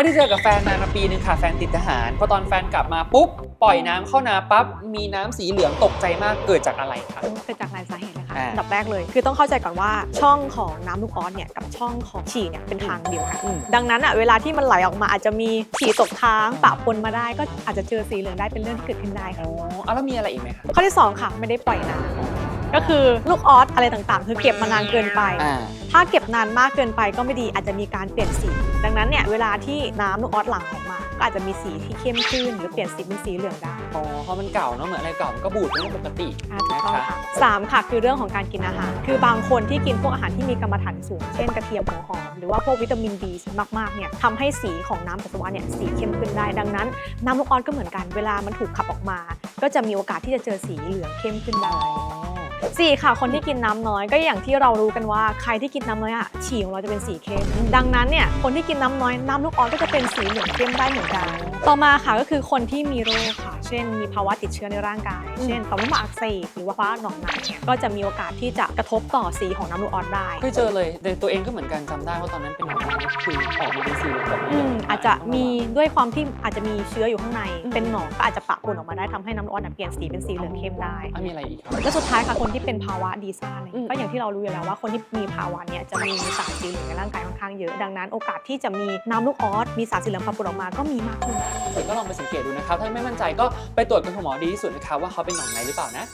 ไม่ได้เจอกับแฟนนานมาปีหนึ่งค่ะแฟนติดทหารพอตอนแฟนกลับมาปุ๊บปล่อยน้ำเข้านาปั๊บมีน้ำสีเหลืองตกใจมากเกิดจากอะไรคะ เกิดจากหลายสาเหตุเลยค่ะอ่า อันดับแรกเลย คือต้องเข้าใจก่อนว่าช่องของน้ำลูกออสเนี่ยกับช่องของฉี่เนี่ยเป็นทางเดียวกัน อืม ดังนั้นอะเวลาที่มันไหลออกมาอาจจะมีฉี่ตกค้างปะปนมาได้ ก็อาจจะเจอสีเหลืองได้เป็นเรื่องที่เกิดขึ้นได้ค่ะอ๋ออะแล้วมีอะไรอีกไหมคะ ข้อที่สองค่ะไม่ได้ปล่อยน้ำ ก็คือลูกออสอะไรต่างๆ คือเก็บมานานเกินไป อ่า ถ้าเก็บนานมากเกินไปก็ไม่ดีอาจจะมีการเปลี่ยนสี ดังนั้นเนี่ยเวลาที่น้ำลูกออสหลั่งออกมา ก็อาจจะมีสีที่เข้มขึ้น หรือเปลี่ยนสีเป็นสีเหลืองได้อ๋อเพราะมันเก่าเนาะเหมือนอะไรเก่ามันก็บูดเป็นเรื่องปกติ อ่าถูกนะต้องคะค่ะสามค่ะคือเรื่องของการกินอาหาร คือบางคนที่กินพวกอาหารที่มีกรรมฐานสูง เช่นกระเทียมหัวหอม หรือว่าพวกวิตามิน B มากๆเนี่ยทำให้สีของน้ำปัสสาวะเนี่ยสีเข้มขึ้นได้ ดังนั้น น้ำลูกออสก็เหมือนกัน เวลามันถูกขับออกมา ก็จะมีโอกาสที่จะเจอสีเหลืองเข้มขึ้นได้ สี่ค่ะ คนที่กินน้ำน้อยก็อย่างที่เรารู้กันว่าใครที่กินน้ำน้อยอะฉี่ของเราจะเป็นสีเข้มดังนั้นเนี่ยคนที่กินน้ำน้อยน้ำลูกออสก็จะเป็นสีเหลืองเข้มได้เหมือนกัน ต่อมาค่ะก็คือคนที่มีโรคค่ะ เช่น มีภาวะติดเชื้อในร่างกาย เช่นต่อมลูกหมากอักเสบหรือว่าภาวะหนองในก็จะมีโอกาสที่จะกระทบต่อสีของน้ำลูกออสได้ เคยเจอเลยแต่ตัวเองก็เหมือนกันจำได้ว่าตอนนั้นเป็นหนองในคือออกมาเป็นสีเหลืองแบบนี้อืมอาจจะมีด้วยความที่อาจจะมีเชื้ออยู่ข้างในอืมเป็นหนองก็อาจจะปะปนออกมาได้ทำให้น้ำลูกออสเปลี่ยนสีเป็นสีเหลืองเข้มได้ อะมีอะไรอีกครับ และสุดท้ายค่ะคนที่เป็นภาวะดีซ่าเนี่ยอืม ก็อย่างที่เรารู้อยู่แล้วว่าคนที่มีภาวะเนี่ยจะมีสารสีเหลืองในร่างกายค่อนข้างเยอะ ดังนั้นโอกาสที่จะมีน้ำลูกออสมีสารสีเหลืองปะปนออกมาก็มีมากขึ้น เดี๋ยวก็ลองไปสังเกตดูนะครับ ถ้าไม่มั่นใจก็ไปตรวจกับคุณหมอดีที่สุดนะครับว่าเขาเป็นหนองในหรือเปล่านะ